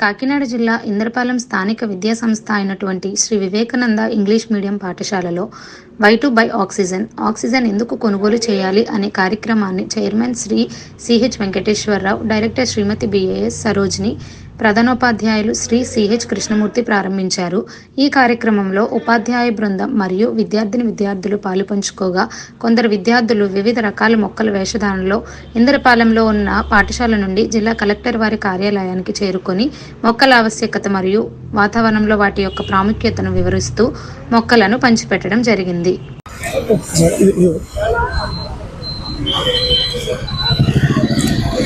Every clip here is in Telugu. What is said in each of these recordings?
కాకినాడ జిల్లా ఇంద్రపాలెం స్థానిక విద్యాసంస్థ అయినటువంటి శ్రీ వివేకానంద ఇంగ్లీష్ మీడియం పాఠశాలలో why to buy oxygen oxygen ఎందుకు కొనుగోలు చేయాలి అనే కార్యక్రమాన్ని chairman Shri CH Venkateswara Rao director Shrimati B A S Sarojini ప్రధానోపాధ్యాయులు శ్రీ సిహెచ్ కృష్ణమూర్తి ప్రారంభించారు ఈ కార్యక్రమంలో ఉపాధ్యాయ బృందం మరియు విద్యార్థిని విద్యార్థులు పాలుపంచుకోగా కొందరు విద్యార్థులు వివిధ రకాల మొక్కల వేషధారణలో ఇంద్రపాలెంలో ఉన్న పాఠశాల నుండి జిల్లా కలెక్టర్ వారి కార్యాలయానికి చేరుకొని మొక్కల ఆవశ్యకత మరియు వాతావరణంలో వాటి యొక్క ప్రాముఖ్యతను వివరిస్తూ మొక్కలను పంచిపెట్టడం జరిగింది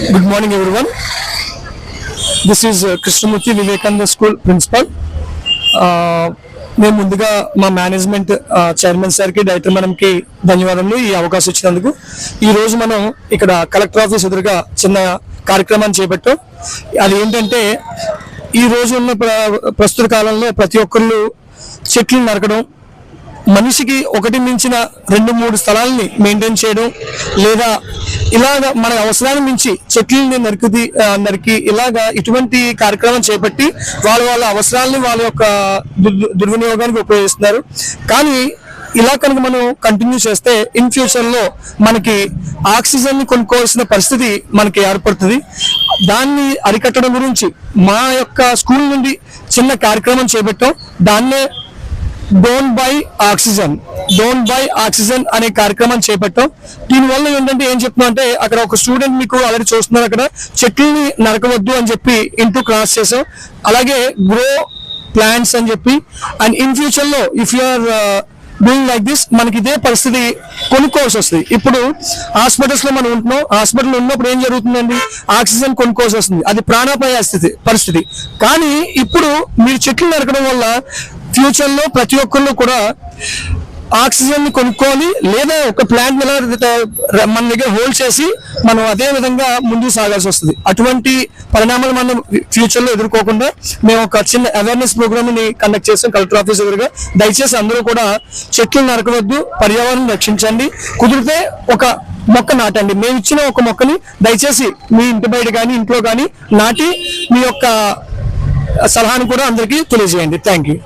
Good morning, everyone. This is Krishnamurthy Vivekananda school principal మేము ముందుగా మా మేనేజ్మెంట్ చైర్మన్ సార్కి డైరెక్టర్ మేడంకి ధన్యవాదములు ఈ అవకాశం ఇచ్చినందుకు. ఈ రోజు మనం ఇక్కడ కలెక్టర్ ఆఫీస్ ఎదురుగా చిన్న కార్యక్రమాన్ని చేపట్టాం. అది ఏంటంటే ఈ రోజు ఉన్న ప్ర- ప్రస్తుత కాలంలో ప్రతి ఒక్కళ్ళు చెట్లు నరకడం మనిషికి ఒకటి మించిన రెండు మూడు స్థలాల్ని మెయింటైన్ చేయడం లేదా ఇలాగ మన అవసరాన్ని మించి చెట్లని నరికి నరికి ఇలాగా ఇటువంటి కార్యక్రమం చేపట్టి వాళ్ళ వాళ్ళ అవసరాలని వాళ్ళ యొక్క దుర్- దుర్వినియోగానికి ఉపయోగిస్తున్నారు. కానీ ఇలా కనుక మనం కంటిన్యూ చేస్తే ఇన్ ఫ్యూచర్లో మనకి ఆక్సిజన్ని కొనుక్కోవాల్సిన పరిస్థితి మనకి ఏర్పడుతుంది. దాన్ని అరికట్టడం గురించి మా యొక్క స్కూల్ నుండి చిన్న కార్యక్రమం చేపట్టాం. దాన్నే don't buy oxygen don't buy oxygen అనే కార్యక్రమం చేపట్టాం. దీనివల్ల ఏంటంటే ఏం చెప్తున్నా అంటే అక్కడ ఒక స్టూడెంట్ మీకు ఆల్రెడీ చూస్తున్నారు అక్కడ చెట్లని నరకవద్దు అని చెప్పి ఇంటూ క్రాస్ చేసాం అలాగే గ్రో ప్లాంట్స్ అని చెప్పి. అండ్ ఇన్ ఫ్యూచర్లో if you are doing like this మనకి ఇదే పరిస్థితి కొనుక్కోవాల్సి వస్తుంది. ఇప్పుడు హాస్పిటల్స్లో మనం ఉంటున్నాం. హాస్పిటల్ ఉన్నప్పుడు ఏం జరుగుతుందండి? ఆక్సిజన్ కొనుక్కోవాల్సి వస్తుంది. అది ప్రాణాపాయ స్థితి పరిస్థితి. కానీ ఇప్పుడు మీరు చెట్లు నరకడం వల్ల ఫ్యూచర్లో ప్రతి ఒక్కళ్ళు కూడా ఆక్సిజన్ని కొనుక్కోవాలి లేదా ఒక ప్లాంట్ మన దగ్గర హోల్డ్ చేసి మనం అదే విధంగా ముందుకు సాగాల్సి వస్తుంది. అటువంటి పరిణామాలు మనం ఫ్యూచర్లో ఎదుర్కోకుండా మేము ఒక చిన్న అవేర్నెస్ ప్రోగ్రామ్ని కండక్ట్ చేస్తాం కలెక్టర్ ఆఫీస్ ఎదురుగా దయచేసి అందరూ కూడా చెట్లు నరకవద్దు పర్యావరణం రక్షించండి. కుదిరితే ఒక మొక్క నాటండి. మేము ఇచ్చిన ఒక మొక్కని దయచేసి మీ ఇంటి బయట కానీ ఇంట్లో కానీ నాటి మీ యొక్క సలహాను కూడా అందరికీ తెలియజేయండి. Thank you